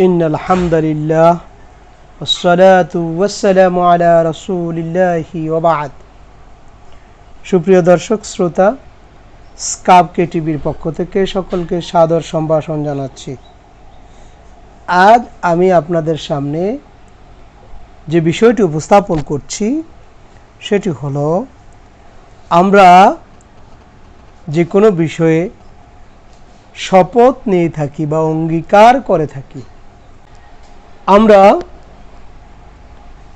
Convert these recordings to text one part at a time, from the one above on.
إن الحمد لله والصلاة والسلام على رسول الله وبعد সুপ্রিয় দর্শক শ্রোতা স্কাব কে টিভির পক্ষ থেকে সকলকে সাদর সম্ভাষণ জানাচ্ছি আজ আমি আপনাদের সামনে যে বিষয়টি উপস্থাপন করছি সেটি হলো আমরা যে কোনো বিষয়ে শপথ নিয়ে থাকি বা অঙ্গীকার করে থাকি। আমরা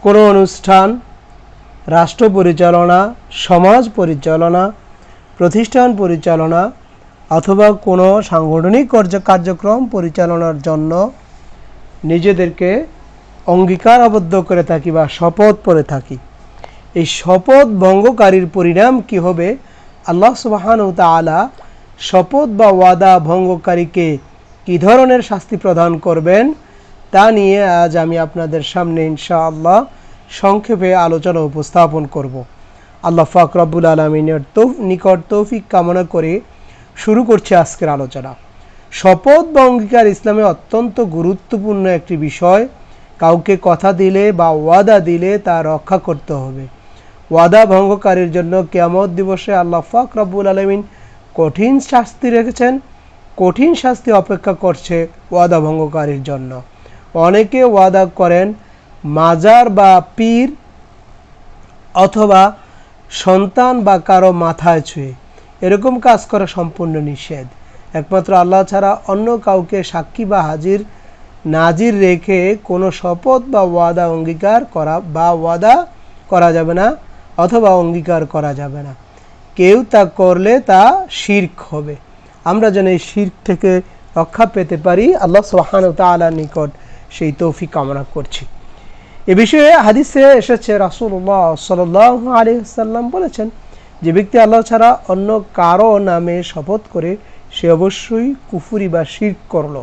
কোনো অনুষ্ঠান, রাষ্ট্র পরিচালনা, সমাজ পরিচালনা, প্রতিষ্ঠান পরিচালনা অথবা কোনো সাংগঠনিক কার্য- কার্যক্রম পরিচালনার জন্য নিজেদেরকে অঙ্গীকার আবদ্ধ করে থাকি বা শপথ করে থাকি। এই শপথ ভঙ্গকারীর পরিণাম কি হবে? আল্লাহ সুবাহান তালা শপথ বা ওয়াদা ভঙ্গকারীকে কী ধরনের শাস্তি প্রদান করবেন, তা নিয়ে আজ আমি আপনাদের সামনে ইনশাআল্লাহ সংক্ষেপে আলোচনা উপস্থাপন করব। আল্লাহ ফাক রব্বুল আলমিনের তৌ নিকট তৌফিক কামনা করে শুরু করছে আজকের আলোচনা। শপথ বা অঙ্গীকার ইসলামে অত্যন্ত গুরুত্বপূর্ণ একটি বিষয়। কাউকে কথা দিলে বা ওয়াদা দিলে তা রক্ষা করতে হবে। ওয়াদা ভঙ্গকারীর জন্য কেয়ামত দিবসে আল্লাহ ফাক রব্বুল আলমিন কঠিন শাস্তি রেখেছেন, কঠিন শাস্তি অপেক্ষা করছে ওয়াদা ভঙ্গকারীর জন্য। অনেকে ওয়াদা করেন মাজার বা পীর অথবা সন্তান বা কারও মাথায় ছুঁয়ে। এরকম কাজ করা সম্পূর্ণ নিষেধ। একমাত্র আল্লাহ ছাড়া অন্য কাউকে সাক্ষী বা হাজির, নাজির রেখে কোনো শপথ বা ওয়াদা অঙ্গীকার করা বা ওয়াদা করা যাবে না অথবা অঙ্গীকার করা যাবে না। কেউ তা করলে তা শির্ক হবে। আমরা যেন এই শির্ক থেকে রক্ষা পেতে পারি, আল্লাহ সোহান তালার নিকট সেই তৌফিক কামনা করছি। এ বিষয়ে হাদিসে এসেছে রাসুল্লাহ সাল আলী সাল্লাম বলেছেন, যে ব্যক্তি আল্লাহ ছাড়া অন্য কারও নামে শপথ করে, সে অবশ্যই কুফুরি বা শির্ক করল।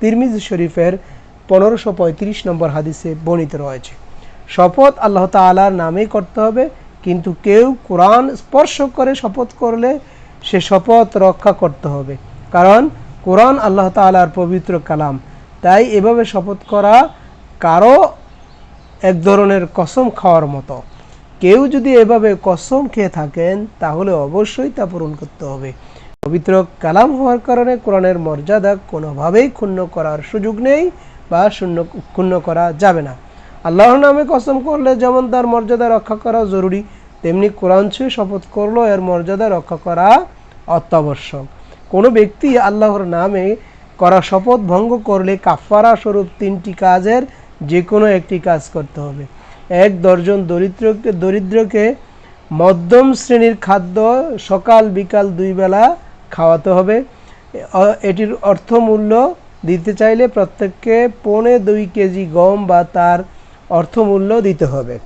তিরমিজ শরীফের পনেরোশো পঁয়ত্রিশ নম্বর হাদিসে বর্ণিত রয়েছে। শপথ আল্লাহ তালার নামেই করতে হবে কিন্তু কেউ কোরআন স্পর্শ করে শপথ করলে সে শপথ রক্ষা করতে হবে। কারণ কোরআন আল্লাহ তালার পবিত্র কালাম। তাই এভাবে শপথ করা কারও এক ধরনের কসম খাওয়ার মতো। কেউ যদি এভাবে কসম খেয়ে থাকেন, তাহলে অবশ্যই তা পূরণ করতে হবে। পবিত্র কালাম হওয়ার কারণে কোরআনের মর্যাদা কোনোভাবেই ক্ষুণ্ণ করার সুযোগ নেই বা শূন্য, ক্ষুণ্ণ করা যাবে না। আল্লাহর নামে কসম করলে যেমন তার মর্যাদা রক্ষা করা জরুরি। তেমনি কোরআন ছুঁয়ে শপথ করল, এর মর্যাদা রক্ষা করা অত্যাবশ্যক। কোনো ব্যক্তি আল্লাহর নামে করা শপথ ভঙ্গ করলে কাফারা স্বরূপ তিনটি কাজের যে কোনো একটি কাজ করতে হবে। এক দর্জন দরিদ্রকে দরিদ্রকে মধ্যম শ্রেণির খাদ্য সকাল, বিকাল দুই বেলা খাওয়াতে হবে। এটির অর্থমূল্য দিতে চাইলে প্রত্যেককে পৌনে দুই কেজি গম বা তার অর্থমূল্য দিতে হবে।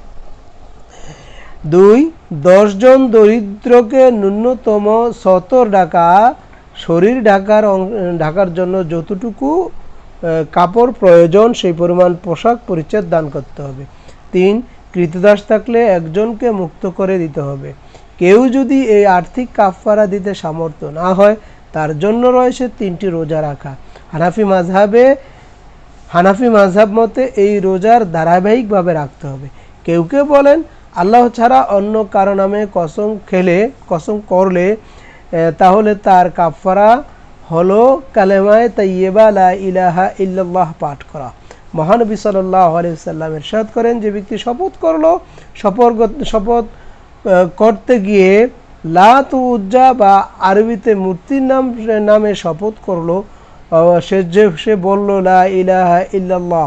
দুই, দশজন দরিদ্রকে ন্যূনতম সত্তর টাকা শরীর ঢাকার ঢাকার জন্য যতটুকু কাপড় প্রয়োজন, সেই পরিমাণ পোশাক পরিচ্ছদ দান করতে হবে। তিন, কৃতদাস থাকলে একজনকে মুক্ত করে দিতে হবে। কেউ যদি এই আর্থিক কাফারা দিতে সামর্থ্য না হয়, তার জন্য রয়েছে তিনটি রোজা রাখা। হানাফি মাঝহাবে হানাফি মাঝহাব মতে এই রোজার ধারাবাহিকভাবে রাখতে হবে। কেউ কেউ বলেন আল্লাহ ছাড়া অন্য কারও নামে কসম খেলে, কসম করলে তাহলে তার কাফারা হলো কালেমায় তাইয়েবা ইলাহা ইল্লাল্লাহ পাঠ করা। মহানবী সাল্লাহ আলাইসাল্লাম এরশাদ করেন, যে ব্যক্তি শপথ করল, শপথ শপথ করতে গিয়ে লাত উজ্জা বা আরবিতে মূর্তির নাম নামে শপথ করল সে যে, সে বলল লা ইলাহা ইল্লাল্লাহ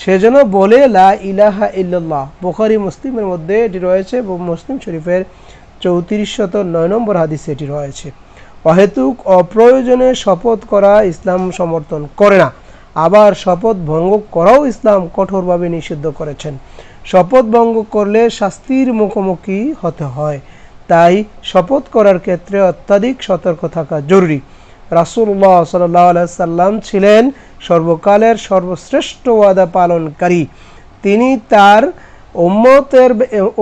সে যেন বলে, লা ইলাহা ইল্লাল্লাহ। বুখারি, মুসলিমের মধ্যে এটি রয়েছে এবং মুসলিম শরীফের চৌত্রিশ শত নয় নম্বর হাদিসে এটি রয়েছে। অহেতুক অপ্রয়োজনে শপথ করা ইসলাম সমর্থন করে না। আবার শপথ ভঙ্গ করাও ইসলাম কঠোরভাবে নিষিদ্ধ করেছেন। শপথ ভঙ্গ করলে শাস্তির মুখোমুখি হতে হয়। তাই শপথ করার ক্ষেত্রে অত্যাধিক সতর্ক থাকা জরুরি। রাসুল্লাহ সাল্লাহ সাল্লাম ছিলেন সর্বকালের সর্বশ্রেষ্ঠ ওয়াদা পালনকারী। তিনি তার উম্মতের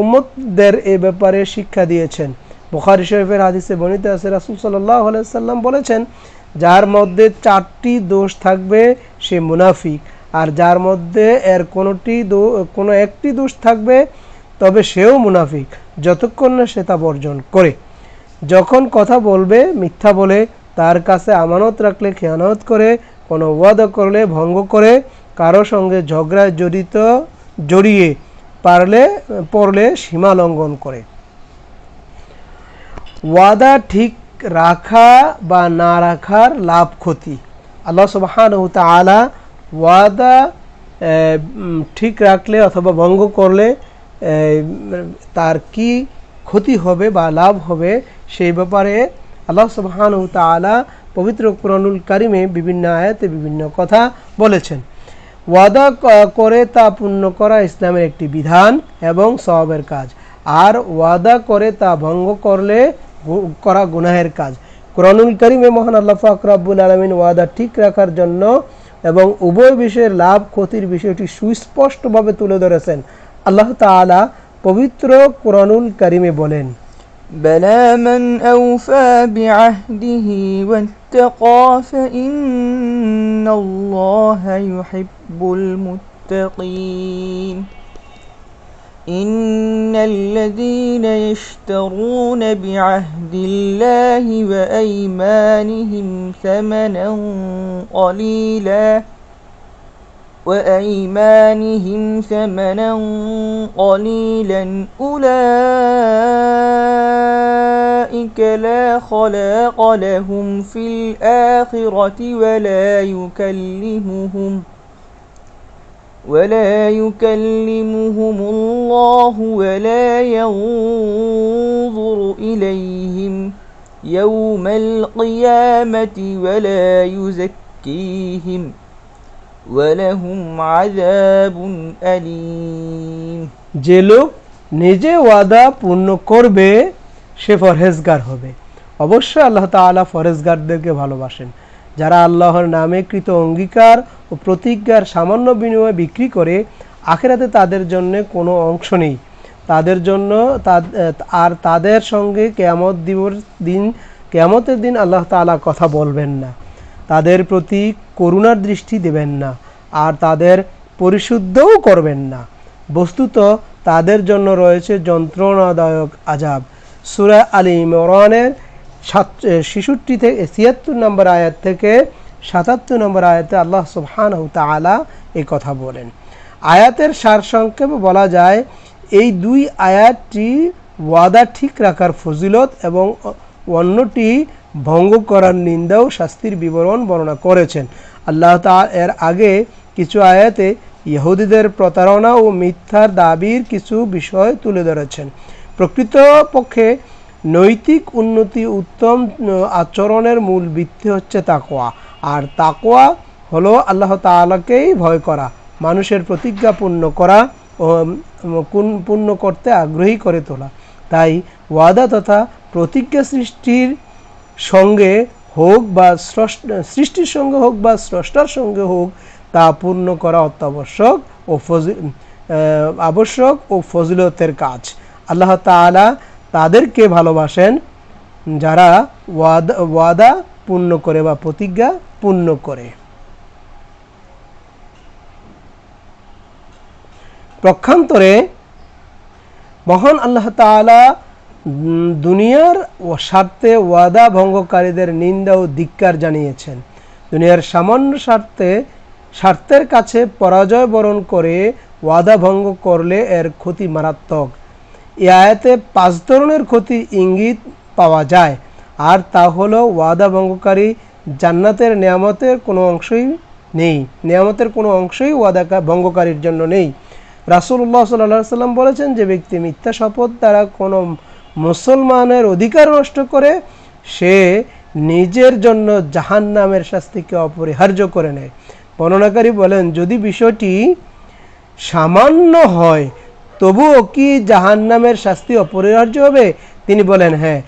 উম্মতদের এ ব্যাপারে শিক্ষা দিয়েছেন। বুখারি শরীফের হাদিসে বর্ণিত আছে, রাসুল সাল্লাহ সাল্লাম বলেছেন, যার মধ্যে চারটি দোষ থাকবে, সে মুনাফিক। আর যার মধ্যে এর কোনোটি কোনো একটি দোষ থাকবে, তবে সেও মুনাফিক, যতক্ষণ না সে তা বর্জন করে। যখন কথা বলবে, মিথ্যা বলে, তার কাছে আমানত রাখলে, খেয়ানত করে কোনো ওয়াদা করলে, ভঙ্গ করে, কারও সঙ্গে ঝগড়ায় জড়িত, জড়িয়ে পারলে, পড়লে সীমা লঙ্ঘন করে। ওয়াদা ঠিক রাখা বা না রাখার লাভ ক্ষতি। আল্লাহ সুবহানাহু তাআলা ওয়াদা ঠিক রাখলে অথবা ভঙ্গ করলে তার কি ক্ষতি হবে বা লাভ হবে সেই ব্যাপারে আল্লাহ সুবহানাহু তাআলা পবিত্র কুরআনুল কারিমে বিভিন্ন আয়াতে বিভিন্ন কথা বলেছেন। ওয়াদা করে তা পূর্ণ করা ইসলামের একটি বিধান এবং সওয়াবের কাজ। আর ওয়াদা করে তা ভঙ্গ করলে করা গুনাহের কাজ। কোরআনুল করিমে মহান আল্লাহ ফাকরাবুল আলমিন ওয়াদা ঠিক রাখার জন্য এবং উভয় বিষয়ের লাভ, ক্ষতির বিষয়টি সুস্পষ্টভাবে তুলে ধরেছেন। আল্লাহ তাআলা পবিত্র কোরআনুল করিমে বলেন بلى من أوفى بعهده واتقى فإن الله يحب المتقين إن الذين يشترون بعهد الله وأيمانهم ثمنا قليلا وأيمانهم ثمنا قليلا أولئك لا خلاق لهم في الآخرة ولا يكلمهم ولا يكلمهم الله ولا ينظر إليهم يوم القيامة ولا يزكيهم যে লোক নিজে ওয়াদা পূর্ণ করবে, সে ফরহেজগার হবে। অবশ্যই আল্লাহ তাআলা ফরেজগারদেরকে ভালোবাসেন। যারা আল্লাহর নামে কৃত অঙ্গীকার ও প্রতিজ্ঞার সামান্য বিনিময়ে বিক্রি করে, আখেরাতে তাদের জন্য কোনো অংশ নেই। তাদের জন্য আর তাদের সঙ্গে কেয়ামত দিবস দিন, কেয়ামতের দিন আল্লাহ তাআলা কথা বলবেন না। তাদের প্রতি করুণার দৃষ্টি দেবেন না, আর তাদের পরিশুদ্ধও করবেন না। বস্তুত তাদের জন্য রয়েছে যন্ত্রণাদায়ক আজাব। সুরা আলী ইমরানের ছেষট্টি থেকে ছিয়াত্তর নম্বর আয়াত থেকে সাতাত্তর নম্বর আয়াতে আল্লাহ সুবহানাহু তাআলা এই কথা বলেন। আয়াতের সারসংক্ষেপে বলা যায়, এই দুই আয়াতটি ওয়াদা ঠিক রাখার ফজিলত এবং অন্যটি ভঙ্গ করার নিন্দা ও শাস্তির বিবরণ বর্ণনা করেছেন। আল্লাহ এর আগে কিছু আয়াতে ইহুদিদের প্রতারণা ও মিথ্যার দাবির কিছু বিষয় তুলে ধরেছেন। প্রকৃতপক্ষে নৈতিক উন্নতি উত্তম আচরণের মূল ভিত্তি হচ্ছে তাকোয়া আর তাকোয়া হলো আল্লাহ তাআলাকেই ভয় করা, মানুষের প্রতিজ্ঞা পূর্ণ করা ও পূর্ণ করতে আগ্রহী করে তোলা। তাই ওয়াদা তথা প্রতিজ্ঞা সৃষ্টির সঙ্গে হোক বা সৃষ্টির সঙ্গে হোক বা স্রষ্টার সঙ্গে হোক তা পূর্ণ করা অত্যাবশ্যক ও আবশ্যক ও ফজিলতের কাজ। আল্লাহ তাআলা তাদেরকে ভালোবাসেন যারা ওয়াদা ওয়াদা পূর্ণ করে বা প্রতিজ্ঞা পূর্ণ করে। পক্ষান্তরে মহান আল্লাহ উম, দুনিয়ার স্বার্থে ওয়াদা ভঙ্গকারীদের নিন্দা ও ধিক্কার জানিয়েছেন। দুনিয়ার সামান্য স্বার্থে, স্বার্থের কাছে পরাজয় বরণ করে ওয়াদা ভঙ্গ করলে এর ক্ষতি মারাত্মক। এ আয়াতে পাঁচ ধরনের ক্ষতি ইঙ্গিত পাওয়া যায়। আর তা হলো, ওয়াদা ভঙ্গকারী জান্নাতের নিয়ামতের কোনো অংশই নেই। নিয়ামতের কোনো অংশই ওয়াদা ভঙ্গকারীর জন্য নেই। রাসূলুল্লাহ সাল্লাহ সাল্লাম বলেছেন, যে ব্যক্তি মিথ্যা শপথ দ্বারা কোনো মুসলমানের অধিকার নষ্ট করে সে নিজের জন্য জাহান্নামের শাস্তিকে অপরিহার্য করে নেয়। বর্ণনাকারী বলেন, যদি বিষয়টি সামান্য হয়, তবুও কি জাহান্নামের শাস্তি অপরিহার্য হবে? তিনি বলেন হ্যাঁ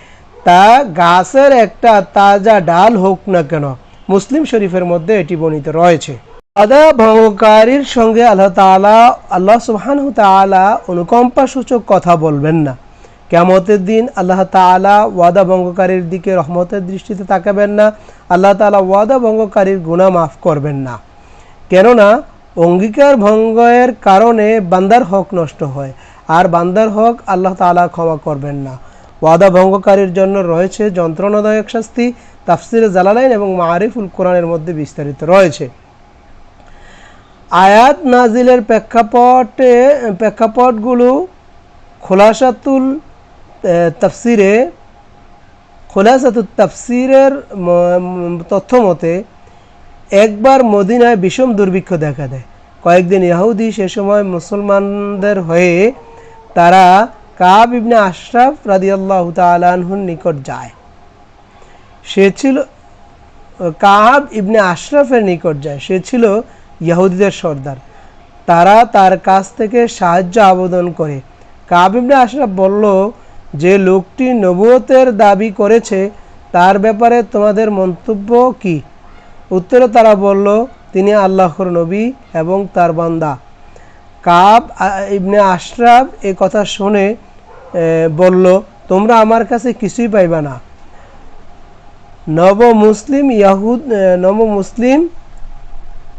তা গাছের একটা তাজা ডাল হোক না কেন, মুসলিম শরীফের মধ্যে এটি বর্ণিত রয়েছে। আদা ভঙ্গকারীর সঙ্গে আল্লাহ তাআলা, আল্লাহ সুবহানাহু তাআলা অনুকম্পা সূচক কথা বলবেন না। কেমতের দিন আল্লাহ তাআলা ওয়াদা ভঙ্গকারীর দিকে রহমতের দৃষ্টিতে তাকাবেন না। আল্লাহ তাআলা ওয়াদা ভঙ্গকারীর গুনাহ মাফ করবেন না। কেননা অঙ্গীকার ভঙ্গের কারণে বান্দার হক নষ্ট হয় আর বান্দার হক আল্লাহ তাআলা ক্ষমা করবেন না। ওয়াদা ভঙ্গকারীর জন্য রয়েছে যন্ত্রণাদায়ক শাস্তি, তাফসিরে জালালাইন এবং মারিফুল কোরআনের মধ্যে বিস্তারিত রয়েছে। আয়াত নাজিলের প্রেক্ষাপটে প্রেক্ষাপটগুলো খোলাসাতুল তাফসিরে খোলাসাতুল তাফসিরের তথ্য মতে, একবার মদিনায় বিষম দুর্ভিক্ষ দেখা দেয়। কয়েকদিন ইহুদি সে সময় মুসলমানদের হয়ে তারা কাব ইবনে আশরাফ রাদিয়াল্লাহু তাআলা আনহুর নিকট যায়। সে ছিল, কাব ইবনে আশরাফের নিকট যায়। সে ছিল ইহুদিদের সর্দার। তারা তার কাছ থেকে সাহায্য আবেদন করে। কাব ইবনে আশরাফ বলল যে লোকটি নবুয়তের দাবি করেছে, তার ব্যাপারে তোমাদের মন্তব্য কি? উত্তরে তারা বলল, তিনি আল্লাহর নবী এবং তার বান্দা। কাব ইবনে আশরাফ এ কথা শুনে বলল, তোমরা আমার কাছে কিছুই পাইবা না। নব মুসলিম ইয়াহুদ নব মুসলিম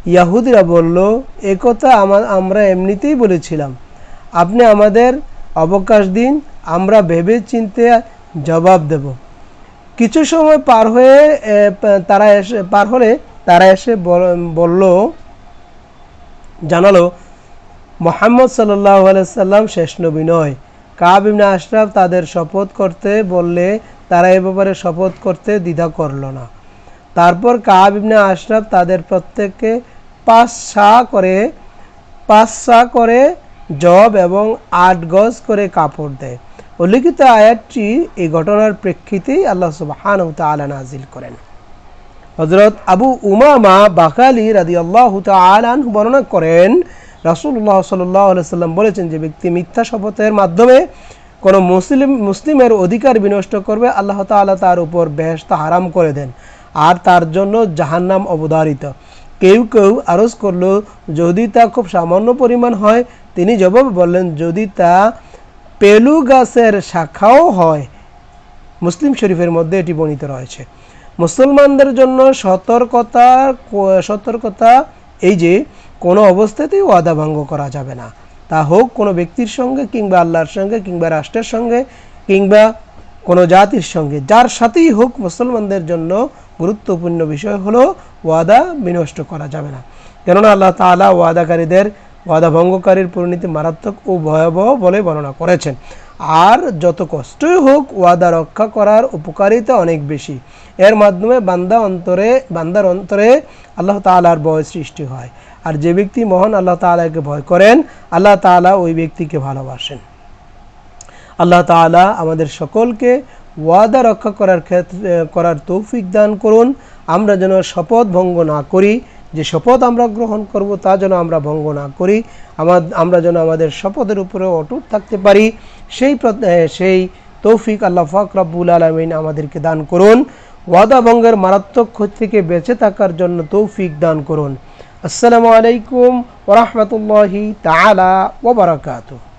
ইয়াহুদিরা বলল একথা আমা- আমরা এমনিতেই বলেছিলাম। আপনি আমাদের অবকাশ দিন, আমরা ভেবে চিনতে জবাব দেব। কিছু সময় পার হয়ে তারা এসে, পার হলে তারা এসে বল- বলল, জানালো, মোহাম্মদ সাল্লাহ সাল্লাম শেষ নবী নয়। কাব আশরাফ তাদের শপথ করতে বললে, তারা এ ব্যাপারে শপথ করতে দ্বিধা করল না। তারপর কাব ইবনে আশরাফ তাদের প্রত্যেককে পাঁচ সা করে পাঁচ সা করে জব এবং আট গজ করে কাপড় দেয়। উল্লিখিত আয়াতটি এই ঘটনার প্রেক্ষিতেই আল্লাহ সুবহান তাআলা নাজিল করেন। হজরত আবু উমামা বাকালি রাদি আল্লাহ আনহু বর্ণনা করেন, রাসূলুল্লাহ সাল্লাহ সাল্লাম বলেছেন যে ব্যক্তি মিথ্যা শপথের মাধ্যমে কোনো মুসলিম, মুসলিমের অধিকার বিনষ্ট করবে, আল্লাহ তাআলা তার উপর বেহেশত হারাম করে দেন আর তার জন্য জাহান্নাম অবধারিত। কেউ কেউ আরজ করল, যদি তা খুব সামান্য পরিমাণ হয় তিনি জবাবে বললেন, যদি তা পেলু গাছের শাখাও হয়, মুসলিম শরীফের মধ্যে এটি বর্ণিত রয়েছে। মুসলমানদের জন্য সতর্কতা সতর্কতা এই যে, কোনো অবস্থাতেই ওয়াদা ভঙ্গ করা যাবে না। তা হোক কোনো ব্যক্তির সঙ্গে কিংবা আল্লাহর সঙ্গে কিংবা রাষ্ট্রের সঙ্গে কিংবা কোনো জাতির সঙ্গে। যার সাথেই হোক মুসলমানদের জন্য গুরুত্বপূর্ণ বিষয় হলো ওয়াদা বিনষ্ট করা যাবে না। কেননা আল্লাহ তাআলা ওয়াদাকারীদের ওয়াদা ভঙ্গকারীর পরিণতি মারাত্মক ও ভয়াবহ বলে বর্ণনা করেছেন। আর যত কষ্টই হোক, ওয়াদা রক্ষা করার উপকারিতা অনেক বেশি। এর মাধ্যমে বান্দা অন্তরে, বান্দার অন্তরে আল্লাহ তাআলার ভয় সৃষ্টি হয়। আর যে ব্যক্তি মহান, আল্লাহ তাআলাকে ভয় করেন, আল্লাহ তাআলা ওই ব্যক্তিকে ভালোবাসেন। আল্লাহ তাআলা আমাদের সকলকে ওয়াদা রক্ষা করার ক্ষেত্রে, করার তৌফিক দান করুন। আমরা যেন শপথ ভঙ্গ না করি যে শপথ আমরা গ্রহণ করব, তা যেন আমরা ভঙ্গ না করি, আমার, আমরা যেন আমাদের শপথের উপরে অটুট থাকতে পারি, সেই সেই তৌফিক আল্লাহ ফাক রব্বুল আলমিন আমাদেরকে দান করুন। ওয়াদা ভঙ্গের মারাত্মক ক্ষতি থেকে বেঁচে থাকার জন্য তৌফিক দান করুন। আসসালামু আলাইকুম ওরহমতুল্লাহি তালা ওবরাকাতুহ